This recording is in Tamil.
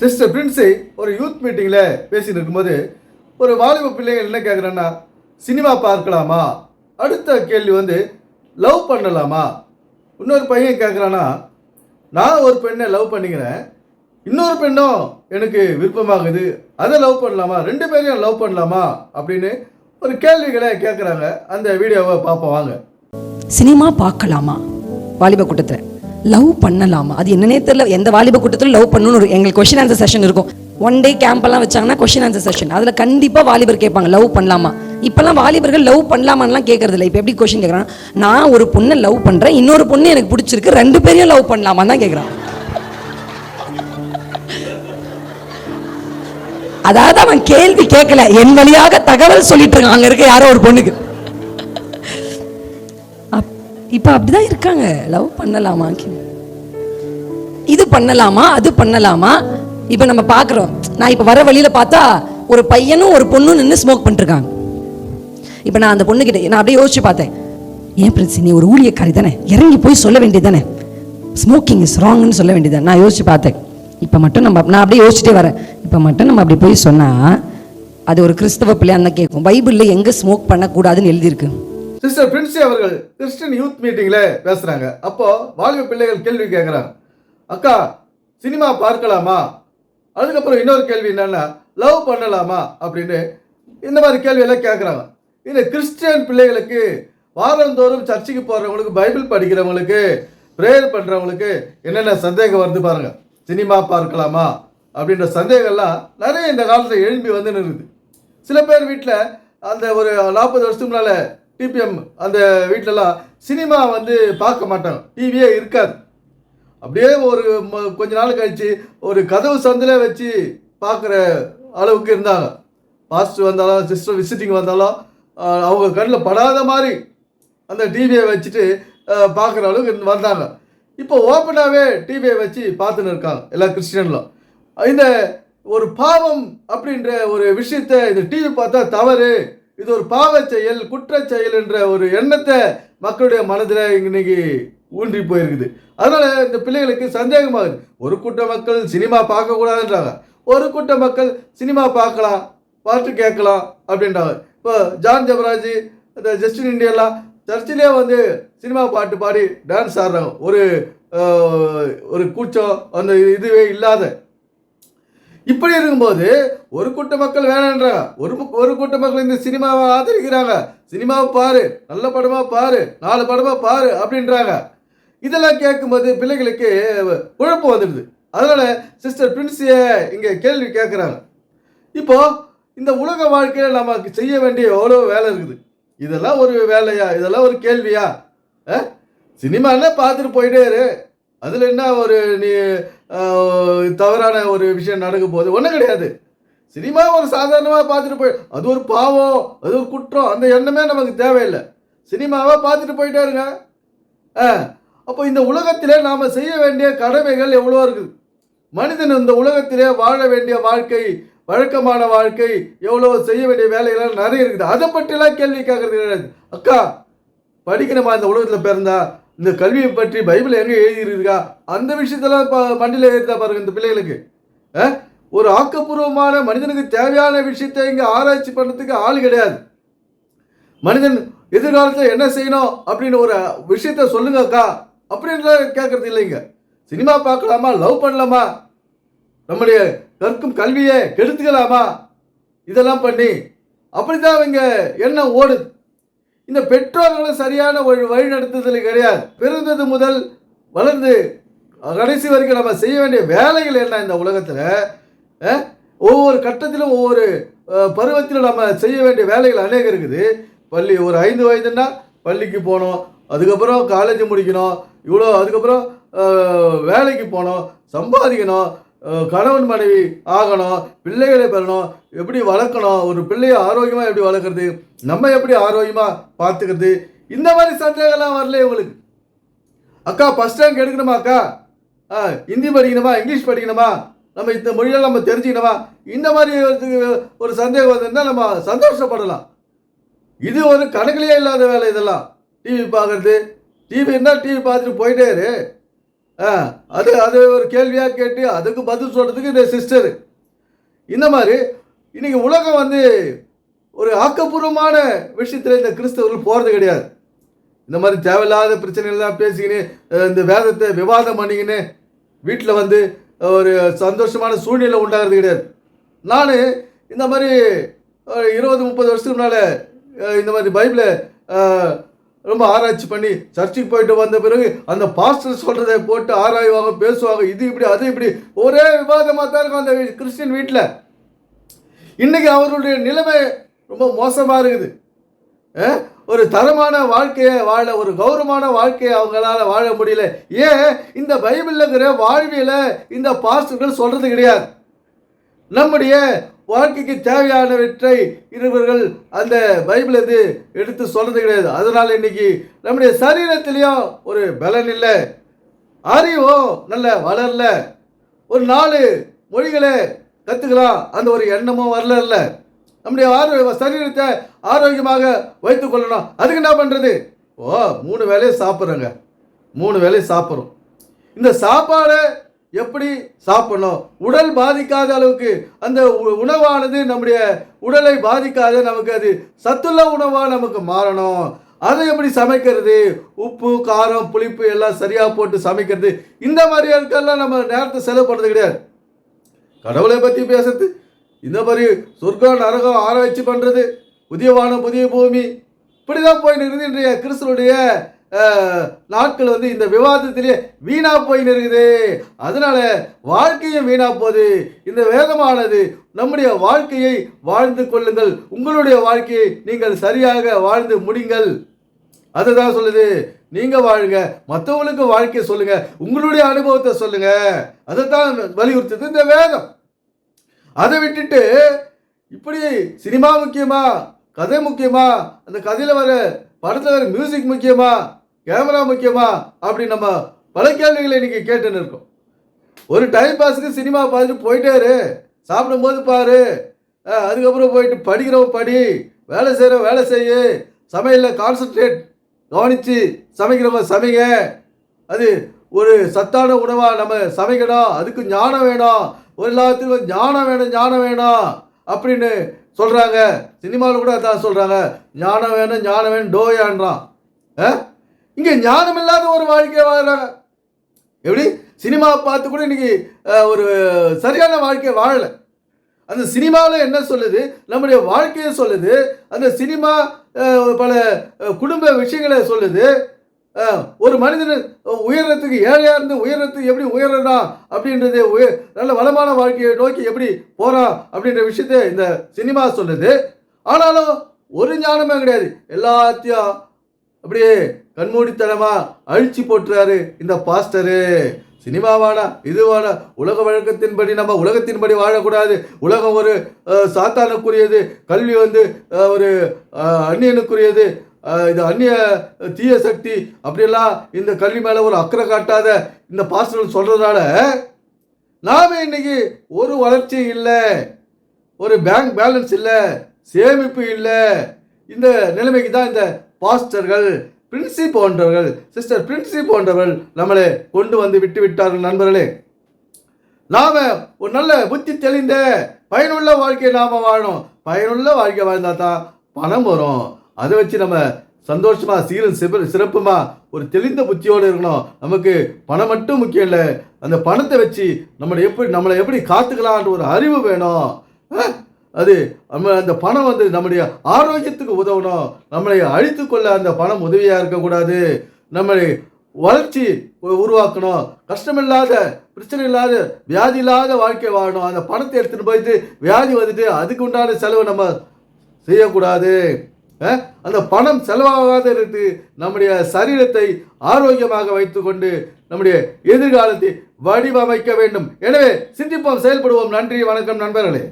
சிஸ்டர் பிரின்ஸு ஒரு யூத் மீட்டிங்கில் பேசிட்டு இருக்கும்போது ஒரு வாலிப பிள்ளைங்க என்ன கேட்குறேன்னா சினிமா பார்க்கலாமா? அடுத்த கேள்வி வந்து லவ் பண்ணலாமா? இன்னொரு பையன் கேட்குறான்னா நான் ஒரு பெண்ணை லவ் பண்ணிக்கிறேன். இன்னொரு பெண்ணும் எனக்கு விருப்பமாகுது. அதை லவ் பண்ணலாமா? ரெண்டு பேரையும் லவ் பண்ணலாமா? அப்படின்னு ஒரு கேள்விகளை கேட்குறாங்க அந்த வீடியோவை பார்ப்போம் வாங்க. சினிமா பார்க்கலாமா? வாலிப கூட்டத்தில். லவ் பண்ணலாமா? அது என்னன்னே தெரியல. எந்த வாலிப கூட்டத்தில் லவ் பண்ணணும்னு ஒரு எங்களுக்கு கொஷின் ஆன்சர் செஷன் இருக்கும். ஒன் டே கேம்ப் எல்லாம் வச்சாங்கன்னா கொஷின் ஆன்சர் செஷன் அதில் கண்டிப்பாக வாலிபர் கேட்பாங்க லவ் பண்ணலாமா? இப்போல்லாம் வாலிபர்கள் லவ் பண்ணலாமான்லாம் கேட்கறது இல்லை இப்போ எப்படி கொஷின் கேட்குறான் நான் ஒரு பொண்ணை லவ் பண்ணுறேன் இன்னொரு பொண்ணு எனக்கு பிடிச்சிருக்கு ரெண்டு பேரையும் லவ் பண்ணலாமான்னு தான் கேட்குறான். அதாவது அவன் கேள்வி கேட்கல. என் வழியாக தகவல் சொல்லிட்டு இருக்கான். அங்க இருக்க யாரோ ஒரு பொண்ணுக்கு. இப்போ அப்படிதான் இருக்காங்க. லவ் பண்ணலாமா? இது பண்ணலாமா? அது பண்ணலாமா? இப்போ நம்ம பார்க்குறோம் நான் இப்போ வர வழியில் பார்த்தா ஒரு பையனும் ஒரு பொண்ணும் நின்று ஸ்மோக் பண்ணிருக்காங்க இப்போ நான் அந்த பொண்ணுகிட்ட நான் அப்படியே யோசிச்சு பார்த்தேன். ஏன் பிரின்சி நீ ஒரு ஊழியக்காரி தானே? இறங்கி போய் சொல்ல வேண்டியது தானே ஸ்மோக்கிங் இஸ் ராங்னு சொல்ல வேண்டியது நான் யோசிச்சு பார்த்தேன். இப்போ மட்டும் நம்ம நான் அப்படியே யோசிச்சுட்டே வரேன். இப்போ மட்டும் நம்ம அப்படி போய் சொன்னால் அது ஒரு கிறிஸ்தவ பிள்ளையா தான் கேட்கும் பைபிளில் எங்கே ஸ்மோக் பண்ணக்கூடாதுன்னு எழுதியிருக்கு. சிஸ்டர் பிரின்சி அவர்கள் கிறிஸ்டின் யூத் மீட்டிங்கில் பேசுகிறாங்க அப்போது வாலிப பிள்ளைகள் கேள்வி கேட்குறாங்க. அக்கா சினிமா பார்க்கலாமா? அதுக்கப்புறம் இன்னொரு கேள்வி என்னென்னா லவ் பண்ணலாமா? அப்படின்னு இந்த மாதிரி கேள்வியெல்லாம் கேட்குறாங்க. இந்த கிறிஸ்டியன் பிள்ளைகளுக்கு வாரந்தோறும் சர்ச்சுக்கு போகிறவங்களுக்கு பைபிள் படிக்கிறவங்களுக்கு ப்ரேயர் பண்ணுறவங்களுக்கு என்னென்ன சந்தேகம் வருது பாருங்கள் சினிமா பார்க்கலாமா? அப்படின்ற சந்தேகம்லாம் நிறைய இந்த காலத்தில் எழும்பி வந்து நிறுது சில பேர் வீட்டில் அந்த ஒரு நாற்பது வருஷத்துக்கு முன்னால் டிபிஎம் அந்த வீட்டிலலாம் சினிமா வந்து பார்க்க மாட்டாங்க. டிவியே இருக்காது. அப்படியே ஒரு கொஞ்ச நாள் கழிச்சு ஒரு கதவு சந்தில் வச்சு பார்க்குற அளவுக்கு இருந்தாங்க. பாஸ்டர் வந்தாலும் சிஸ்டர் விசிட்டிங் வந்தாலும் அவங்க கண்ணில் படாத மாதிரி அந்த டிவியை வச்சுட்டு பார்க்குற அளவுக்கு இருந்து வந்தாங்க. இப்போ ஓப்பனாகவே டிவியை வச்சு பார்த்துன்னு இருக்காங்க எல்லா கிறிஸ்டியனும் இந்த ஒரு பாவம் அப்படின்ற ஒரு விஷயத்தை இந்த டிவி பார்த்தா தவறு. இது ஒரு பாவ செயல் குற்ற செயல் என்ற ஒரு எண்ணத்தை மக்களுடைய மனதில் இன்னைக்கு ஊன்றி போயிருக்குது. அதனால இந்த பிள்ளைகளுக்கு சந்தேகமாகுது. ஒரு கூட்ட மக்கள் சினிமா பார்க்கக்கூடாதுன்றாங்க. ஒரு கூட்ட மக்கள் சினிமா பார்க்கலாம் பாட்டு கேட்கலாம் அப்படின்றாங்க. இப்போ ஜான் ஜபராஜ் இந்த ஜஸ்டின் இண்டியெல்லாம் சர்ச்சிலே வந்து சினிமா பாட்டு பாடி டான்ஸ் ஆடுறாங்க. ஒரு ஒரு கூச்சம் அந்த இதுவே இல்லாத இப்படி இருக்கும்போது ஒரு கூட்ட மக்கள் வேணான்றாங்க ஒரு ஒரு கூட்ட மக்கள் இந்த சினிமாவை ஆதரிக்கிறாங்க. சினிமாவை பாரு நல்ல படமாக பாரு நாலு படமாக பாரு அப்படின்றாங்க. இதெல்லாம் கேட்கும்போது பிள்ளைகளுக்கு குழப்பம் வந்துடுது. அதனால் சிஸ்டர் பிரின்சிய இங்கே கேள்வி கேட்குறாங்க. இப்போது இந்த உலக வாழ்க்கையில் நமக்கு செய்ய வேண்டிய எவ்வளோ வேலை இருக்குது? இதெல்லாம் ஒரு வேலையா? இதெல்லாம் ஒரு கேள்வியா? அஹ்? பார்த்துட்டு போயிட்டே இரு. அதில் என்ன ஒரு நீ தவறான ஒரு விஷயம் நடக்க போகுது? ஒன்றும் கிடையாது. சினிமா ஒரு சாதாரணமாக பார்த்துட்டு போய் அது ஒரு பாவம் அது ஒரு குற்றம் அந்த எண்ணமே நமக்கு தேவையில்லை. சினிமாவை பார்த்துட்டு போயிட்டே இருங்க. ஆ அப்போ இந்த உலகத்திலே நாம் செய்ய வேண்டிய கடமைகள் எவ்வளோ இருக்குது. மனிதன் இந்த உலகத்திலே வாழ வேண்டிய வாழ்க்கை வழக்கமான வாழ்க்கை எவ்வளோ செய்ய வேண்டிய வேலைகள் நிறைய இருக்குது. அதை பற்றிலாம் கேள்வி கேட்கறது கிடையாது. அக்கா படிக்கணுமா இந்த உலகத்தில் பிறந்தா இந்த கல்வியை பற்றி பைபிள் எங்கே எழுதியிருக்கா? அந்த விஷயத்தெல்லாம் இப்போ மண்டியில் எழுதா பாருங்க இந்த பிள்ளைகளுக்கு. ஆ? ஒரு ஆக்கப்பூர்வமான மனிதனுக்கு தேவையான விஷயத்தை இங்கே ஆராய்ச்சி பண்ணுறதுக்கு ஆள் கிடையாது. மனிதன் எதிர்காலத்தில் என்ன செய்யணும் அப்படின்னு ஒரு விஷயத்த சொல்லுங்க அக்கா. அப்படின்ற கேட்கறது இல்லைங்க. சினிமா பார்க்கலாமா? லவ் பண்ணலாமா? நம்முடைய கற்கும் கல்வியை கெடுத்துக்கலாமா? இதெல்லாம் பண்ணி அப்படிதான் அவங்க எண்ணம் ஓடுது. இந்த பெற்றோர்களும் சரியான ஒரு வழிநடத்துதல் கிடையாது. பிறந்தது முதல் வளர்ந்து கடைசி வரைக்கும் நம்ம செய்ய வேண்டிய வேலைகள் என்ன இந்த உலகத்தில்? ஒவ்வொரு கட்டத்திலும் ஒவ்வொரு பருவத்தில் பருவத்திலும் நம்ம செய்ய வேண்டிய வேலைகள் அநேகம் இருக்குது. பள்ளி ஒரு ஐந்து வயதுன்னா பள்ளிக்கு போகணும் அதுக்கப்புறம் காலேஜ் முடிக்கணும் இவ்வளோ அதுக்கப்புறம் வேலைக்கு போகணும் சம்பாதிக்கணும் கணவன் மனைவி ஆகணும் பிள்ளைகளை பெறணும் எப்படி வளர்க்கணும் ஒரு பிள்ளையை ஆரோக்கியமாக எப்படி வளர்க்குறது நம்ம எப்படி ஆரோக்கியமாக பார்த்துக்கிறது இந்த மாதிரி சந்தேகம்லாம் வரல உங்களுக்கு? அக்கா ஃபஸ்ட் ரேங்க் எடுக்கணுமா அக்கா? ஆ ஹிந்தி படிக்கணுமா இங்கிலீஷ் படிக்கணுமா? நம்ம இந்த மொழியெல்லாம் நம்ம தெரிஞ்சுக்கணுமா? இந்த மாதிரி ஒரு- சந்தேகம் வந்ததுன்னா நம்ம சந்தோஷப்படலாம். இது ஒரு கணக்கிலேயே இல்லாத வேலை இதெல்லாம். டிவி பார்க்குறது டிவி இருந்தால் டிவி பார்த்துட்டு போயிட்டே இரு. அது அது ஒரு கேள்வியாக கேட்டு அதுக்கு பதில் சொல்கிறதுக்கு இந்த சிஸ்டர் இந்த மாதிரி இன்றைக்கி உலகம் வந்து ஒரு ஆக்கப்பூர்வமான விஷயத்தில் இந்த கிறிஸ்தவர்கள் போகிறது கிடையாது. இந்த மாதிரி தேவையில்லாத பிரச்சனைகள்லாம் பேசிக்கின்னு இந்த வேதத்தை விவாதம் பண்ணிக்கின்னு வீட்டில் வந்து ஒரு சந்தோஷமான சூழ்நிலை உண்டாகிறது கிடையாது. நான் இந்த மாதிரி இருபது முப்பது வருஷத்துக்கு முன்னால் இந்த மாதிரி பைபிளை ரொம்ப ஆராய்ச்சி பண்ணி சர்ச்சுக்கு போயிட்டு வந்த பிறகு அந்த பாஸ்டர் சொல்கிறத போட்டு ஆராய்வாங்க பேசுவாங்க இது இப்படி அது இப்படி. ஒரே விவாதமாக தான் இருக்கும் அந்த கிறிஸ்டின் வீட்டில் இன்றைக்கி அவர்களுடைய நிலைமை ரொம்ப மோசமாக இருக்குது. ஒரு தரமான வாழ்க்கையை வாழ ஒரு கௌரவமான வாழ்க்கையை அவங்களால வாழ முடியல. ஏன்? இந்த பைபிளில் இருக்கிற வாழ்வியலை இந்த பாஸ்டர்கள் சொல்கிறது கிடையாது. நம்முடைய வாழ்க்கைக்கு தேவையானவற்றை இருவர்கள் அந்த பைபிள் இது எடுத்து சொல்கிறது கிடையாது. அதனால் இன்னைக்கு நம்முடைய சரீரத்திலையும் ஒரு பலன் இல்லை. அறிவோ நல்ல வளரல ஒரு நாலு மொழிகளை கற்றுக்கலாம் அந்த ஒரு எண்ணமும் வரல இல்லை. நம்முடைய ஆரோ சரீரத்தை ஆரோக்கியமாக வைத்து கொள்ளணும். அதுக்கு என்ன பண்ணுறது ஓ மூணு வேலையை சாப்பிட்றோங்க. மூணு வேலையை சாப்பிட்றோம். இந்த சாப்பாடை எப்படி சாப்பிடணும்? உடல் பாதிக்காத அளவுக்கு அந்த உ- உணவானது நம்முடைய உடலை பாதிக்காத நமக்கு அது சத்துள்ள உணவாக நமக்கு மாறணும். அதை எப்படி சமைக்கிறது? உப்பு காரம் புளிப்பு எல்லாம் சரியாக போட்டு சமைக்கிறது. இந்த மாதிரி இருக்கெல்லாம் நம்ம நேரத்தை செலவு பண்ணுறது கிடையாது. கடவுளை பற்றி பேசுறது. இந்த மாதிரி சொர்க்கம் நரகம் ஆராய்ச்சி பண்ணுறது புதிய வானம் புதிய பூமி. இப்படி தான் போய் இருக்குது இன்றைய கிறிஸ்தனுடைய நாட்கள் வந்து இந்த விவாதத்திலே வீணா போய் இருக்குது அதனால வாழ்க்கையும் வீணா போகுது. இந்த வேதமானது நம்முடைய வாழ்க்கையை வாழ்ந்து கொள்ளுங்கள். உங்களுடைய வாழ்க்கையை நீங்கள் சரியாக வாழ்ந்து முடிங்கள். அதுதான் சொல்லுது. நீங்க வாழுங்க மற்றவங்களுக்கு வாழ்க்கையை சொல்லுங்க. உங்களுடைய அனுபவத்தை சொல்லுங்க. அதைத்தான் வலியுறுத்துது இந்த வேதம். அதை விட்டுட்டு இப்படி சினிமா முக்கியமா கதை முக்கியமா அந்த கதையில் வர படத்தில் வர மியூசிக் முக்கியமா கேமரா முக்கியமா அப்படி நம்ம பல கேள்விகளை இன்னைக்கு கேட்டுன்னு இருக்கோம். ஒரு டைம் பாஸுக்கு சினிமா பார்த்துட்டு போயிட்டாரு சாப்பிடும்போது பாரு. அதுக்கப்புறம் போயிட்டு படிக்கிறவன் படி. வேலை செய்கிற வேலை செய்யு. சமையலில் கான்சன்ட்ரேட் கவனித்து சமைக்கிறவங்க சமைங்க. அது ஒரு சத்தான உணவாக நம்ம சமைக்கணும். அதுக்கு ஞானம் வேணும். ஒரு எல்லாத்துக்கும் ஞானம் வேணும் ஞானம் வேணும் அப்படின்னு சொல்கிறாங்க சினிமாவில் கூட அதான் சொல்கிறாங்க ஞானம் வேணும் ஞானம் வேணும் டோயான்றான். ஆ? இங்கே ஞானம் இல்லாத ஒரு வாழ்க்கையை வாழ்கிறாங்க எப்படி? சினிமா பார்த்து கூட இன்னைக்கு ஒரு சரியான வாழ்க்கையை வாழலை. அந்த சினிமாவில் என்ன சொல்லுது? நம்முடைய வாழ்க்கையை சொல்லுது. அந்த சினிமா பல குடும்ப விஷயங்களை சொல்லுது. ஒரு மனிதன் உயரத்துக்கு ஏழையாக இருந்து உயர்றதுக்கு எப்படி உயரணும் அப்படின்றது உயர் நல்ல வளமான வாழ்க்கையை நோக்கி எப்படி போகிறான் அப்படின்ற விஷயத்தை இந்த சினிமா சொல்லுது. ஆனாலும் ஒரு ஞானமே கிடையாது. எல்லாத்தையும் அப்படியே கண்மூடித்தனமாக அழிச்சு போட்டுறாரு இந்த பாஸ்டரு. சினிமாவானா இதுவானா? உலக வழக்கத்தின்படி நம்ம உலகத்தின்படி வாழக்கூடாது. உலகம் ஒரு சாத்தானுக்குரியது. கல்வி வந்து ஒரு அந்நியனுக்குரியது. இது அந்நிய தீய சக்தி. அப்படியெல்லாம் இந்த கல்வி மேலே ஒரு அக்கறை காட்டாத இந்த பாஸ்டர்கள் சொல்கிறதுனால நாம் இன்னைக்கு ஒரு வளர்ச்சி இல்லை. ஒரு பேங்க் பேலன்ஸ் இல்லை. சேமிப்பு இல்லை. இந்த நிலைமைக்கு தான் இந்த பாஸ்டர்கள் பிரின்சி போன்றவர்கள் சிஸ்டர் பிரின்சி போன்றவர்கள் நம்மளை கொண்டு வந்து விட்டு விட்டார்கள் நண்பர்களே. நாம ஒரு நல்ல புத்தி தெளிந்த பயனுள்ள வாழ்க்கையை நாம வாழணும். பயனுள்ள வாழ்க்கை வாழ்ந்தா தான் பணம் வரும். அதை வச்சு நம்ம சந்தோஷமா சீரும் சிப சிறப்புமா ஒரு தெளிந்த புத்தியோடு இருக்கணும். நமக்கு பணம் மட்டும் முக்கியம் இல்லை. அந்த பணத்தை வச்சு நம்மளை எப்படி நம்மளை எப்படி காத்துக்கலான்ற ஒரு அறிவு வேணும். அது நம்ம அந்த பணம் வந்து நம்முடைய ஆரோக்கியத்துக்கு உதவணும். நம்மளை அழித்து கொள்ள அந்த பணம் உதவியாக இருக்கக்கூடாது. நம்மளை வளர்ச்சி உருவாக்கணும். கஷ்டமில்லாத பிரச்சனை இல்லாத வியாதி இல்லாத வாழ்க்கை வாழணும். அந்த பணத்தை எடுத்துகிட்டு போயிட்டு வியாதி வந்துட்டு அதுக்கு உண்டான செலவு நம்ம செய்யக்கூடாது. அந்த பணம் செலவாகாத இருந்து நம்முடைய சரீரத்தை ஆரோக்கியமாக வைத்துக்கொண்டு நம்முடைய எதிர்காலத்தை வடிவமைக்க வேண்டும். எனவே சிந்திப்போம் செயல்படுவோம். நன்றி வணக்கம் நண்பர்களே.